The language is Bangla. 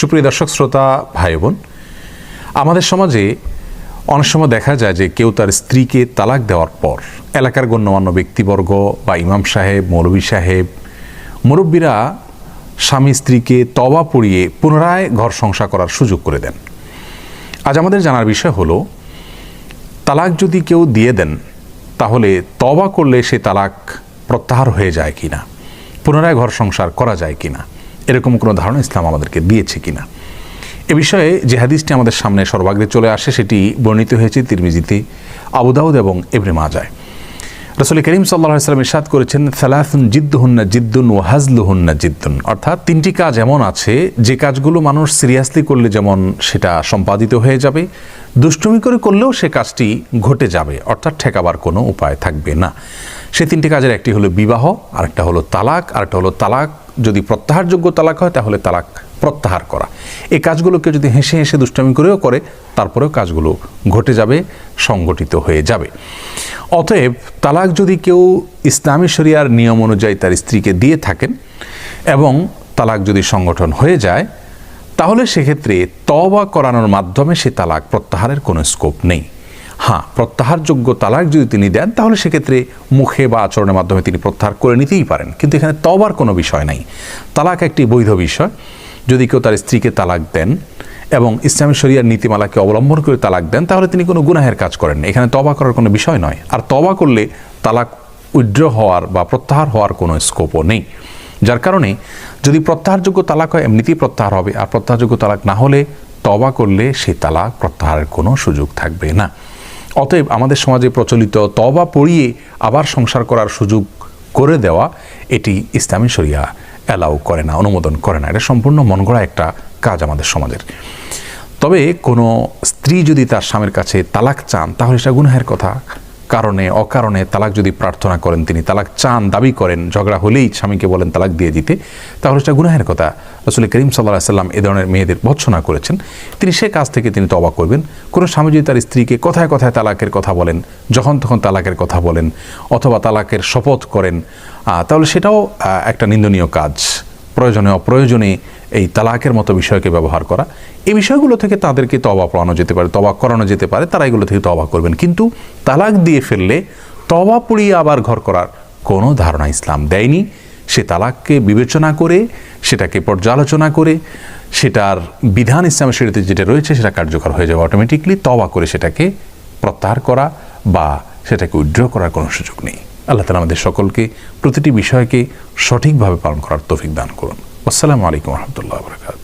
সুপ্রিয় দর্শক, শ্রোতা ভাই বোন আমাদের সমাজে অনেক সময় দেখা যায় যে কেউ তার স্ত্রীকে তালাক দেওয়ার পর এলাকার গণ্যমান্য ব্যক্তিবর্গ বা ইমাম সাহেব, মৌলভী সাহেব, মুরব্বীরা স্বামী স্ত্রীকে তবা পড়িয়ে পুনরায় ঘর সংসার করার সুযোগ করে দেন। আজ আমাদের জানার বিষয় হলো, তালাক যদি কেউ দিয়ে দেন, তাহলে তবা করলে সে তালাক প্রত্যাহার হয়ে যায় কিনা? পুনরায় ঘর সংসার করা যায় কিনা? এরকম কোনো ধারণা ইসলাম আমাদেরকে দিয়েছে কিনা। এ বিষয়ে যে হাদিসটি আমাদের সামনে সর্বাগ্রে চলে আসে সেটি বর্ণিত হয়েছে তিরমিজিতে আবুদাউদ এবং এভরে মাজায়। রসুল করিম সাল্লাহ সাল্লাম ইরশাদ করেছেন সালাহুন জিদ্দুহুন্না জিদ্দুন ও হাজলুহুন্না জিদ্দুন। অর্থাৎ তিনটি কাজ এমন আছে, যে কাজগুলো মানুষ সিরিয়াসলি করলে যেমন সেটা সম্পাদিত হয়ে যাবে, দুষ্টুমি করে করলেও সে কাজটি ঘটে যাবে, অর্থাৎ ঠেকাবার কোনো উপায় থাকবে না। সে তিনটি কাজের একটি হলো বিবাহ, আরেকটা হলো তালাক, আরেকটা হলো তালাক। যদি প্রত্যাহারযোগ্য তালাক হয়, তাহলে তালাক প্রত্যাহার করা। এই কাজগুলোকে যদি হেসে হেসে দুষ্টামি করেও করে, তারপরেও কাজগুলো ঘটে যাবে, সংগঠিত হয়ে যাবে। অতএব তালাক যদি কেউ ইসলামী শরিয়ার নিয়ম অনুযায়ী তার স্ত্রীকে দিয়ে থাকেন এবং তালাক যদি সংগঠন হয়ে যায়, তাহলে সেক্ষেত্রে তবা করানোর মাধ্যমে সে তালাক প্রত্যাহারের কোনো স্কোপ নেই। হ্যাঁ প্রত্যাহারযোগ্য তালাক যদি তিনি দেন, তাহলে সেক্ষেত্রে মুখে বা আচরণের মাধ্যমে তিনি প্রত্যাহার করে নিতেই পারেন। কিন্তু এখানে তবার কোনো বিষয় নাই। তালাক একটি বৈধ বিষয়। যদি কেউ তার স্ত্রীকে তালাক দেন এবং ইসলামী শরিয়ার নীতিমালাকে অবলম্বন করে তালাক দেন, তাহলে তিনি কোনো গুনাহের কাজ করেন এখানে তবা করার কোনো বিষয় নয়। আর তবা করলে তালাক উইড্র হওয়ার বা প্রত্যাহার হওয়ার কোনো স্কোপও নেই। যার কারণে যদি প্রত্যাহারযোগ্য তালাক হয়, এমনিতেই প্রত্যাহার হবে। আর প্রত্যাহারযোগ্য তালাক না হলে তবা করলে সেই তালাক প্রত্যাহারের কোনো সুযোগ থাকবে না। অতএব আমাদের সমাজে প্রচলিত তবা পড়িয়ে আবার সংসার করার সুযোগ করে দেওয়া, এটি ইসলামী শরিয়া অ্যালাউ করে না, অনুমোদন করে না। এটা সম্পূর্ণ মন গড়া একটা কাজ আমাদের সমাজের। তবে কোনো স্ত্রী যদি তার স্বামীর কাছে তালাক চান, তাহলে সেটা গুনাহের কথা। কারণে, অকারণে তালাক যদি প্রার্থনা করেন তিনি, তালাক চান, দাবি করেন, ঝগড়া হলেই স্বামীকে বলেন তালাক দিয়ে দিতে, তাহলে সেটা গুনাহের কথা। রসুল করিম সাল্লাহ সাল্লাম এ ধরনের মেয়েদের ভৎসনা করেছেন। তিনি সে কাজ থেকে তিনি তবা করবেন। কোনো স্বামী যদি তার স্ত্রীকে কথায় কথায় তালাকের কথা বলেন, যখন তখন তালাকের কথা বলেন, অথবা তালাকের শপথ করেন তাহলে সেটাও একটা নিন্দনীয় কাজ। প্রয়োজনে অপ্রয়োজনে এই তালাকের মতো বিষয়কে ব্যবহার করা। এই বিষয়গুলো থেকে তাদেরকে তবা পড়ানো যেতে পারে তবা করানো যেতে পারে, তারা এগুলো থেকে তবা করবেন। কিন্তু তালাক দিয়ে ফেললে তবা পুড়িয়ে আবার ঘর করার কোনো ধারণা ইসলাম দেয়নি। সে তালাককে বিবেচনা করে, সেটাকে পর্যালোচনা করে, সেটার বিধান ইসলামের শরীরে যেটা রয়েছে সেটা কার্যকর হয়ে যাবে অটোমেটিকলি তবা করে সেটাকে প্রত্যাহার করা বা সেটাকে উইড্র করার কোনো সুযোগ নেই। আল্লাহ তালা আমাদের সকলকে প্রতিটি বিষয়কে সঠিকভাবে পালন করার তৌফিক দান করুন। আসসালামু আলাইকুম রহমতুল্লাহ বরকাত